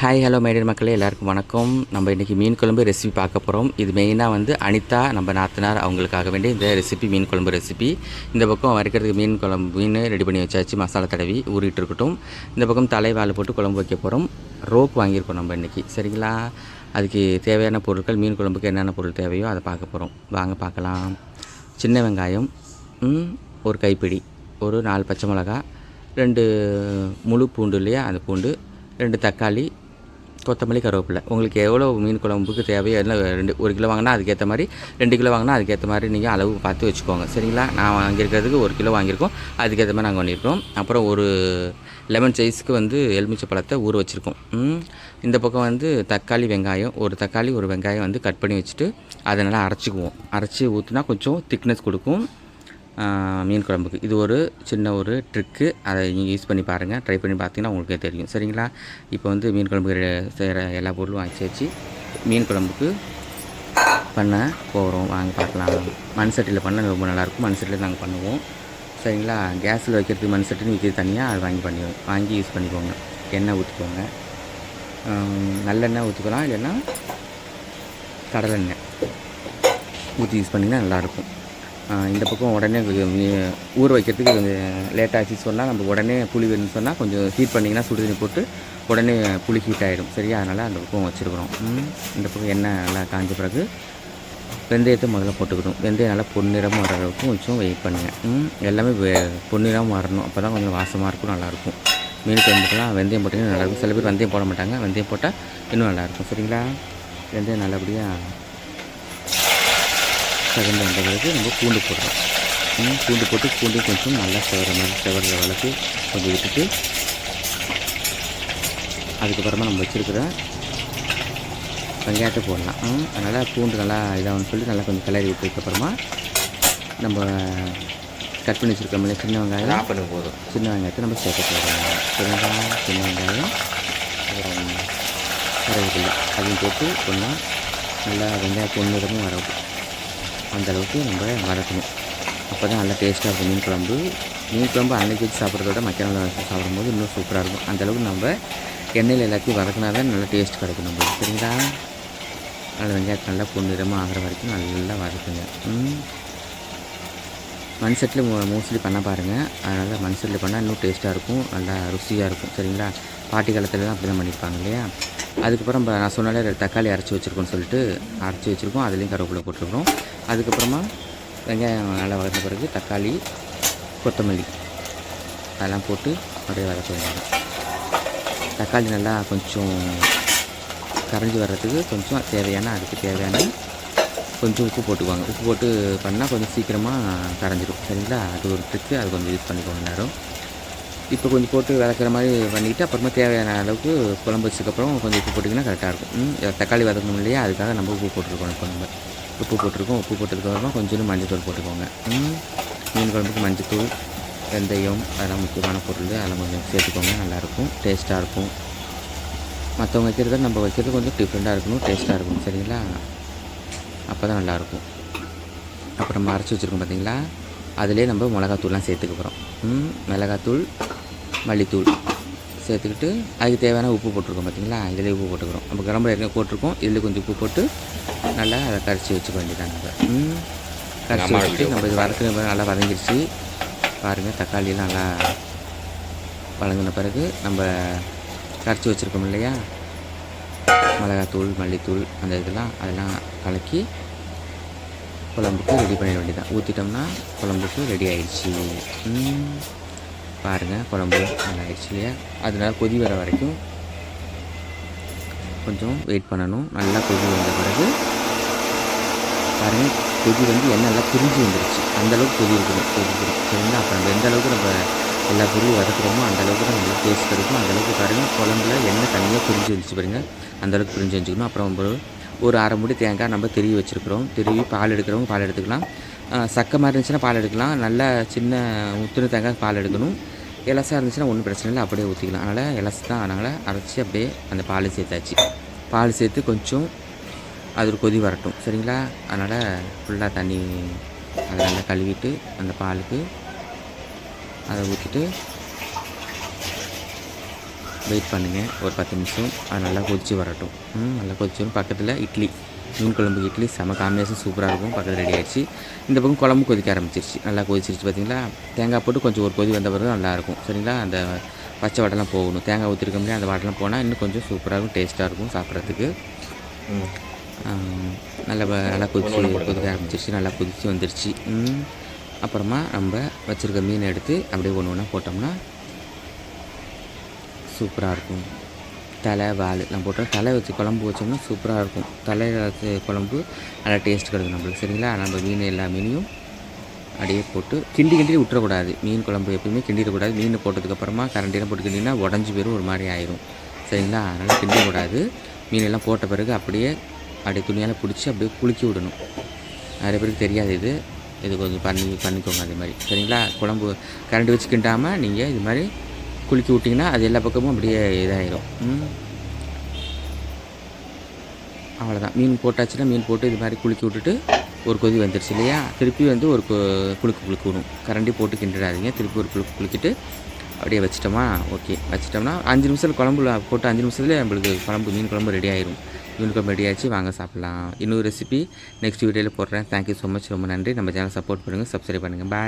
Hi hello my dear மக்களே எல்லாருக்கும் வணக்கம். நம்ம இன்றைக்கி மீன் குழம்பு ரெசிபி பார்க்க போகிறோம் இது மெயினாக வந்து அனிதா நம்ம நாத்தனார் அவங்களுக்காக வேண்டிய இந்த ரெசிபி மீன் குழம்பு ரெசிபி இந்த பக்கம் வரைக்கிறதுக்கு மீன் குழம்பு மீன் ரெடி பண்ணி வச்சாச்சு மசாலா தடவி ஊறிட்டு இருக்கட்டும். இந்த பக்கம் தலைவாழை போட்டு குழம்பு வைக்க போகிறோம் ரோக் வாங்கியிருக்கோம் நம்ம இன்றைக்கி சரிங்களா? அதுக்கு தேவையான பொருட்கள் மீன் குழம்புக்கு என்னென்ன பொருள் தேவையோ அதை பார்க்க போகிறோம் வாங்க பார்க்கலாம். சின்ன வெங்காயம் ஒரு கைப்பிடி ஒரு நாலு பச்சை மிளகா ரெண்டு முழு பூண்டு இல்லையா அந்த பூண்டு ரெண்டு தக்காளி கொத்தமல்லி கருவேப்பிலை. உங்களுக்கு எவ்வளோ மீன் குழம்புக்கு தேவையோ எல்லாம் ரெண்டு ஒரு கிலோ வாங்கினா அதுக்கேற்ற மாதிரி ரெண்டு கிலோ வாங்கினா அதுக்கேற்ற மாதிரி நீங்கள் அளவு பார்த்து வச்சுக்கோங்க. சரிங்களா? நான் வாங்கியிருக்கிறதுக்கு ஒரு கிலோ வாங்கியிருக்கோம். அதுக்கேற்ற மாதிரி நாங்கள் பண்ணியிருக்கோம் அப்புறம் ஒரு லெமன் சைஸ்க்கு வந்து எலுமிச்சை பழத்தை ஊற வச்சுருக்கோம். இந்த பக்கம் வந்து தக்காளி வெங்காயம் ஒரு தக்காளி ஒரு வெங்காயம் வந்து கட் பண்ணி வச்சுட்டு அதை நல்லா அரைச்சிக்குவோம். அரைச்சி ஊற்றினா கொஞ்சம் திக்னஸ் கொடுக்கும். மீன் குழம்புக்கு. இது ஒரு சின்ன ஒரு ட்ரிக்கு. அதை நீங்கள் யூஸ் பண்ணி பாருங்கள் ட்ரை பண்ணி பார்த்தீங்கன்னா உங்களுக்கே தெரியும். சரிங்களா? இப்போ வந்து மீன் குழம்புக்கு செய்கிற எல்லா பொருளும் வச்சு வச்சு மீன் குழம்புக்கு பண்ண போகிறோம் வாங்க பார்க்கலாம் மண் சட்டியில் பண்ண ரொம்ப நல்லாயிருக்கும். மண் சட்டியில் நாங்கள் பண்ணுவோம். சரிங்களா? கேஸில் வைக்கிறதுக்கு மண் சட்டின்னு விற்கிறது தனியாக அது வாங்கி பண்ணி வாங்கி யூஸ் பண்ணிக்கோங்க. எண்ணெய் ஊற்றிக்கோங்க நல்லெண்ணெய் ஊற்றிக்கலாம் இல்லைன்னா கடலெண்ணெய். ஊற்றி யூஸ் பண்ணிங்கன்னா நல்லாயிருக்கும். இந்த பக்கம் உடனே கொஞ்சம் ஊற வைக்கிறதுக்கு கொஞ்சம் லேட் சொன்னால் நம்ம உடனே புளி வேணும்னு சொன்னால் கொஞ்சம் ஹீட் பண்ணிங்கன்னா சுடு தண்ணி போட்டு உடனே புளி ஹீட் ஆகிடும் சரியா? அதனால் அந்த பக்கம் வச்சுருக்குறோம். இந்த பக்கம் எண்ணெய் நல்லா காஞ்ச பிறகு வெந்தயத்தை முதல்ல போட்டுக்கணும். வெந்தயம் நல்லா பொன்னிறம் வர அளவுக்கு கொஞ்சம் வெயிட் பண்ணுங்கள் ம். எல்லாமே வெ- பொன்னிறம் வரணும். அப்போ தான் கொஞ்சம் வாசமாக இருக்கும் நல்லாயிருக்கும் மீன் குழம்புக்கெல்லாம் வெந்தயம் போட்டிங்கன்னா நல்லாயிருக்கும் சில பேர் வெந்தயம் போட மாட்டாங்க. வெந்தயம் போட்டால் இன்னும் நல்லாயிருக்கும் சரிங்களா? வெந்தயம் நல்லபடியாக தகுந்த அந்த பிறகு நம்ம பூண்டு போடுறோம் பூண்டு போட்டு பூண்டு கொஞ்சம் நல்லா செவர மாதிரி செவர அளவுக்கு கொஞ்சம் விட்டுட்டு அதுக்கப்புறமா நம்ம வச்சுருக்கிற வெங்காயத்தை போடலாம். அதனால் பூண்டு நல்லா இதாகும்னு சொல்லி நல்லா கொஞ்சம் கிளறி விட்டதுக்கப்புறமா நம்ம கட் பண்ணி வச்சுருக்கோம்ல சின்ன வெங்காயம். ஆஃப் பண்ண போதும். சின்ன வெங்காயத்தை நம்ம சேர்க்க போகிறோம் சின்ன சின்ன வெங்காயம் அப்புறம் கருவேப்பிலை அதையும் போட்டு ஒன்றா நல்லா வெங்காயம் பொன்னிறமும் வர அந்தளவுக்கு நம்ம வதக்கணும் அப்போ தான் நல்லா டேஸ்ட்டாக இருக்கும். மீன் குழம்பு. மீன் குழம்பு அன்னைக்கு வச்சு சாப்பிட்றத விட மக்கியான சாப்பிடும்போது இன்னும் சூப்பராக இருக்கும். அந்தளவுக்கு நம்ம எண்ணெயில் எல்லாத்தையும் வதக்கினா தான் நல்லா டேஸ்ட் கிடைக்கும் நம்மளுக்கு. சரிங்களா நல்லா வெங்காயத்தை நல்லா பொன்னிறமாக ஆகிற வரைக்கும் நல்லா வதக்குங்க. ம். மண் செட்டில் மோஸ்ட்லி பண்ண பாருங்கள் அதனால் மண் செட்டில் பண்ணால் இன்னும் டேஸ்ட்டாக இருக்கும். நல்லா ருசியாக இருக்கும். சரிங்களா? பாட்டி காலத்துலலாம் அப்படி தான் பண்ணியிருப்பாங்க இல்லையா? அதுக்கப்புறம் நான் சொன்னாலே தக்காளி அரைச்சி வச்சுருக்கோன்னு சொல்லிட்டு அரைச்சி வச்சுருக்கோம். அதுலேயும் கருவேப்பிலை போட்டிருக்கிறோம். அதுக்கப்புறமா வெங்காயம் நல்லா வளர்ந்த பிறகு தக்காளி கொத்தமல்லி அதெல்லாம் போட்டு அப்படியே வதக்க வேண்டியது தக்காளி நல்லா கொஞ்சம் கரைஞ்சி வர்றதுக்கு கொஞ்சம் தேவையான அதுக்கு தேவையான கொஞ்சம் உப்பு போட்டுக்குவாங்க உப்பு போட்டு பண்ணால் கொஞ்சம் சீக்கிரமாக கரைஞ்சிடும் சரிங்களா? அது ஒரு ட்ரிக்கு அது கொஞ்சம் யூஸ் பண்ணிக்கோங்க நேரம் இப்போ கொஞ்சம் போட்டு வதக்கிற மாதிரி பண்ணிக்கிட்டு அப்புறமா தேவையான அளவுக்கு குழம்பு வச்சதுக்கப்புறம் கொஞ்சம் உப்பு போட்டிங்கன்னா கரெக்டாக இருக்கும். தக்காளி வதக்கணும் இல்லையா? அதுக்காக நம்ம உப்பு போட்டிருக்கோம் இப்போ நம்ம. உப்பு போட்டிருக்கோம். உப்பு போட்டதுக்கப்புறமா கொஞ்சோண்டு மஞ்சத்தூள் போட்டுக்கோங்க. மீன் குழம்புக்கு மஞ்சத்தூள் வெந்தயம் அதெல்லாம் முக்கியமான பொருள் அதெல்லாம் கொஞ்சம் சேர்த்துக்கோங்க. நல்லாயிருக்கும். டேஸ்ட்டாக இருக்கும். மற்றவங்க வைக்கிறத நம்ம வைக்கிறது கொஞ்சம் டிஃப்ரெண்ட்டாக இருக்கணும். டேஸ்ட்டாக இருக்கணும். சரிங்களா? அப்போ தான் நல்லாயிருக்கும். அப்புறம் நம்ம அரைச்சி வச்சுருக்கோம் பார்த்தீங்களா அதிலே நம்ம மிளகாத்தூள்லாம் சேர்த்துக்க போகிறோம் ம், மிளகாத்தூள் மல்லித்தூள் சேர்த்துக்கிட்டு அதுக்கு தேவையான உப்பு போட்டிருக்கோம் பார்த்தீங்களா இதிலே உப்பு போட்டுக்கிறோம். நம்ம குழம்புல ஏற்கனவே போட்டிருக்கோம். இதில் கொஞ்சம் உப்பு போட்டு நல்லா அதை கரைச்சி வச்சுக்க வேண்டியதான் நம்ம. ம், கரைச்சி வச்சுட்டு நம்ம இது வதக்கின பிறகு நல்லா வதங்கிடுச்சு பாருங்கள் தக்காளியெல்லாம் நல்லா வதங்கின பிறகு நம்ம கரைச்சி வச்சுருக்கோம் இல்லையா? மிளகாத்தூள் மல்லித்தூள் அந்த இதெல்லாம் அதெல்லாம் கலக்கி குழம்புக்கு ரெடி பண்ணிட வேண்டியதான் ஊற்றிட்டோம்னா குழம்புக்கு ரெடி ஆயிடுச்சு. பாருங்கள் குழம்பு நல்லா ஆயிடுச்சு இல்லையா? அதனால கொதி வர வரைக்கும் கொஞ்சம் வெயிட் பண்ணணும். நல்லா கொதி வந்த பிறகு பாருங்கள் கொதி வந்து எண்ணெய் நல்லா பிரிஞ்சு வந்துருச்சு. அந்தளவுக்கு கொதி இருக்கணும். கொதி இருக்கணும் சரிங்களா எந்த அளவுக்கு நம்ம எல்லா பொருளும் வதக்குறோமோ அந்தளவுக்கு தான் நல்லா டேஸ்ட் கிடைக்கும். அந்தளவுக்கு பாருங்கள் குழம்புல எண்ணெய் தனியாக பிரிஞ்சு வந்துச்சு பாருங்கள் அந்த அளவுக்கு பிரிஞ்சு வச்சுக்கணும் அப்புறம் ஒரு ஒரு அரை மூடி தேங்காய் நம்ம திருவி வச்சுருக்குறோம். திருவி பால் எடுக்கிறவங்க பால் எடுத்துக்கலாம். சக்கை மாதிரி இருந்துச்சுன்னா பால் எடுக்கலாம். நல்லா சின்ன முத்துன தேங்காய் பால் எடுக்கணும். இலசாக இருந்துச்சுன்னா ஒன்றும் பிரச்சனை இல்லை. அப்படியே ஊற்றிக்கலாம் அதனால் இலசு தான் அதனால் அரைச்சி அப்படியே அந்த பால் சேர்த்தாச்சு. பால் சேர்த்து கொஞ்சம் அது ஒரு கொதி வரட்டும். சரிங்களா? அதனால் ஃபுல்லாக தண்ணி அதை நல்லா கழுவிட்டு அந்த பாலுக்கு அதை ஊற்றிட்டு வெயிட் பண்ணுங்கள் ஒரு பத்து நிமிஷம். அது நல்லா கொதிச்சு வரட்டும். நல்லா கொதிச்சு வரும். பக்கத்தில் இட்லி மீன் குழம்பு இட்லி செம காம்பினேஷன் சூப்பராக இருக்கும். பக்கத்தில் ரெடி ஆயிடுச்சு. இந்த பக்கம் குழம்பு கொதிக்க ஆரம்பிச்சிருச்சு. நல்லா கொதிச்சிருச்சு பார்த்தீங்களா தேங்காய் போட்டு கொஞ்சம் ஒரு கொதி வந்த பிறகு நல்லாயிருக்கும் சரிங்களா? அந்த பச்சை வாட்டெல்லாம் போகணும். தேங்காய் ஊற்றிருக்க முடியாது அந்த வாட்டெல்லாம் போனால் இன்னும் கொஞ்சம் சூப்பராக இருக்கும். டேஸ்ட்டாக இருக்கும் சாப்பிட்றதுக்கு. நல்லா நல்லா கொதிச்சு கொதிக்க ஆரம்பிச்சிருச்சு. நல்லா கொதிச்சு வந்துருச்சு. அப்புறமா நம்ம வச்சுருக்க மீனை எடுத்து அப்படியே ஒன்று ஒன்றா போட்டோம்னா சூப்பராக இருக்கும். தலை வால் நம்ம போட்டோம் தலை வச்சு குழம்பு வச்சோம்னா சூப்பராக இருக்கும். தலை வச்சு குழம்பு நல்லா டேஸ்ட் கிடைக்கும் நம்மளுக்கு சரிங்களா? நம்ம மீன் எல்லா மீனையும் அப்படியே போட்டு கிண்டி கிண்டி விட்டுறக்கூடாது. மீன் குழம்பு எப்பயுமே கிண்டிடக்கூடாது. மீன் போட்டதுக்கப்புறமா கரண்டிலாம் போட்டு கிண்டினா உடஞ்சி போயிடும் ஒரு மாதிரி ஆயிரும். சரிங்களா? அதனால் கிண்டிடக்கூடாது. மீன் எல்லாம் போட்ட பிறகு அப்படியே அப்படியே துணியால் பிடிச்சி அப்படியே குலுக்கி விடணும். நிறைய பேருக்கு தெரியாது இது. இது கொஞ்சம் பண்ணி பண்ணிக்கோங்க அதே மாதிரி. சரிங்களா? குழம்பு கரண்ட் வச்சு கிண்டாமல் நீங்கள் இது மாதிரி குலுக்கி விட்டிங்கன்னா அது எல்லா பக்கமும் அப்படியே இதாகிடும் அவ்வளோதான் மீன் போட்டாச்சுன்னா மீன் போட்டு இது மாதிரி குலுக்கி விட்டுட்டு ஒரு கொதி வந்துருச்சு இல்லையா? திருப்பி வந்து ஒரு கொ- குலுக்கு விடும் கரண்டி போட்டு கிண்டிடாதீங்க. திருப்பி ஒரு குலுக்கு குலுக்கிட்டு அப்படியே வச்சிட்டோமா? ஓகே. வச்சிட்டோம்னா அஞ்சு நிமிஷத்தில் குழம்புல போட்டு அஞ்சு நிமிஷத்துல நம்மளுக்கு குழம்பு மீன் குழம்பு ரெடி ஆயிரும். மீன் குழம்பு ரெடி ஆச்சு வாங்க சாப்பிட்லாம். இன்னொரு ரெசிபி நெக்ஸ்ட் வீடியோவில் போடுறேன். தேங்க்யூ ஸோ மச் ரொம்ப நன்றி. நம்ம சேனல் சப்போர்ட் பண்ணுங்கள் சப்ஸ்கிரைப் பண்ணுங்கள் பாய்